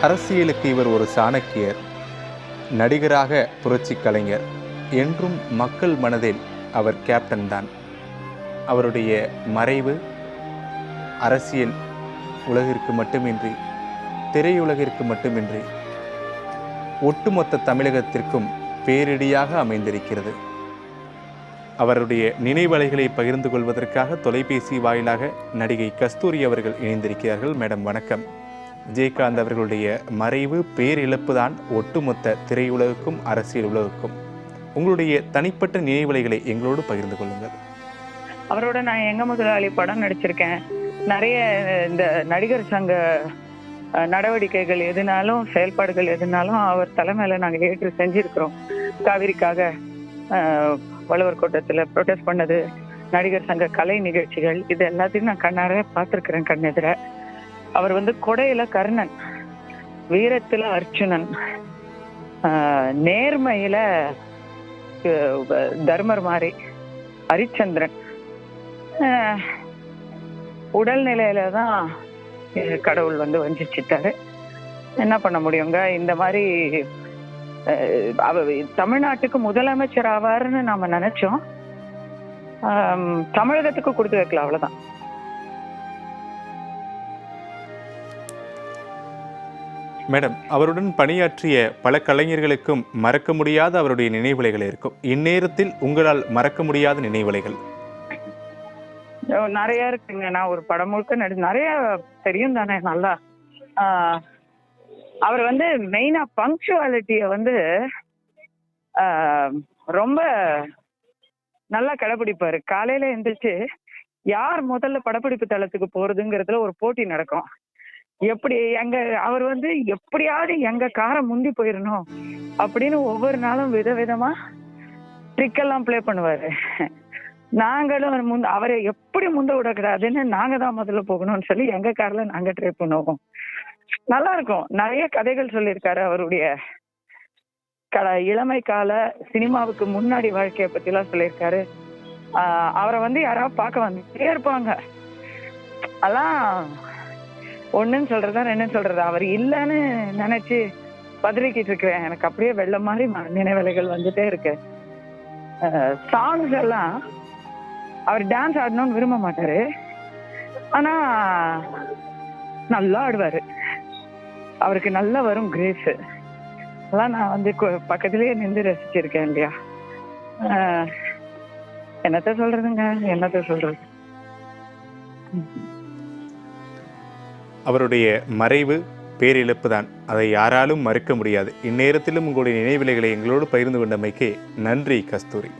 அரசியலுக்கு இவர் ஒரு சாணக்கியர் நடிகராக புரட்சி கலைஞர் என்றும் மக்கள் மனதில் அவர் கேப்டன் தான். அவருடைய மறைவு அரசியல் உலகிற்கு மட்டுமின்றி திரையுலகிற்கு மட்டுமின்றி ஒட்டுமொத்த தமிழகத்திற்கும் பேரிடியாக அமைந்திருக்கிறது. அவருடைய நினைவலைகளை பகிர்ந்து கொள்வதற்காக தொலைபேசி வாயிலாக நடிகை கஸ்தூரி அவர்கள் இணைந்திருக்கிறார்கள். மேடம் வணக்கம். ஜெயகாந்த் அவர்களுடைய மறைவு பேரிழப்பு தான் ஒட்டுமொத்த திரையுலகுக்கும் அரசியல் உலகுக்கும். உங்களுடைய தனிப்பட்ட நினைவலைகளை எங்களோடு பகிர்ந்து கொள்ளுங்கள். அவரோட நான் எங்க முதலாளி படம் நடிச்சிருக்கேன். நிறைய இந்த நடிகர் சங்க நடவடிக்கைகள் எதுனாலும் செயல்பாடுகள் எதுனாலும் அவர் தலைமையில நாங்கள் ஏற்று செஞ்சிருக்கிறோம். காவிரிக்காக வள்ளுவர் கூட்டத்தில் ப்ரொட்டஸ்ட் பண்ணது நடிகர் சங்க கலை நிகழ்ச்சிகள் இது எல்லாத்தையும் நான் கண்ணார பார்த்துருக்குறேன் கண்ணெதிர. அவர் வந்து கொடையில கர்ணன் வீரத்துல அர்ச்சுனன் ஆஹ், நேர்மையில தர்மர் மாதிரி ஹரிச்சந்திரன். உடல்நிலையில தான் கடவுள் வந்து வஞ்சிச்சிட்டாரு. என்ன பண்ண முடியுங்க? இந்த மாதிரி தமிழ்நாட்டுக்கு முதலமைச்சர் ஆவாருன்னு நாம நினைச்சோம். தமிழகத்துக்கு கொடுத்து வைக்கல அவ்வளவுதான். மேடம் அவருடன் பணியாற்றிய பல கலைஞர்களுக்கும் மறக்க முடியாத அவருடைய நினைவலைகள் இருக்கும். இந்நேரத்தில் உங்களால் மறக்க முடியாத நினைவலைகள்? நிறைய இருக்குங்க. நான் ஒரு படம் முழுக்க நடி நிறைய தெரியும் தானே நல்லா. ஆஹ், அவர் வந்து மெயினா பங்க்சுவாலிட்டிய வந்து ஆஹ், ரொம்ப நல்லா கடைபிடிப்பாரு. காலையில எந்திரிச்சு யார் முதல்ல படப்பிடிப்பு தளத்துக்கு போறதுங்கிறதுல ஒரு போட்டி நடக்கும். எப்படி எங்க அவர் வந்து எப்படியாவது எங்க காரை முந்தி போயிடணும் அப்படின்னு ஒவ்வொரு நாளும் விதவிதமா ட்ரிக் எல்லாம் ப்ளே பண்ணுவாரு. நாங்களும் முந்த அவரை எப்படி முந்த விடக்கூடாதுன்னு நாங்க தான் முதல்ல போகணும்னு சொல்லி எங்க கார்ல நாங்க ட்ரை பண்ணுவோம். நல்லா இருக்கும். நிறைய கதைகள் சொல்லியிருக்காரு அவருடைய கட இளமை கால சினிமாவுக்கு முன்னாடி வாழ்க்கையை பத்தி எல்லாம் சொல்லியிருக்காரு அவரை வந்து யாராவது பார்க்க வந்துட்டே இருப்பாங்க. அதான் ஒண்ணுன்னு சொல்றதா ரெண்டுன்னு சொல்றதா? அவர் இல்லைன்னு நினைச்சு பதறிக்கிட்டு இருக்கிறேன். எனக்கு அப்படியே வெள்ளம் மாதிரி நினைவலைகள் வந்துட்டே இருக்கு. சாங்ஸ் எல்லாம் அவர் டான்ஸ் ஆடணும்னு விரும்ப மாட்டாரு. ஆனா நல்லா ஆடுவாரு. அவருக்கு நல்லா வரும் கிரேஸ் அதெல்லாம் நான் வந்து கு- பக்கத்திலேயே நின்று ரசிச்சிருக்கேன் இல்லையா? என்னத்த சொல்றதுங்க? என்னத்த சொல்றது? அவருடைய மறைவு பேரிழப்பு தான் அதை யாராலும் மறுக்க முடியாது. இந்நேரத்திலும் உங்களுடைய நினைவிலைகளை எங்களோடு பகிர்ந்து கொண்டமைக்கு நன்றி கஸ்தூரி.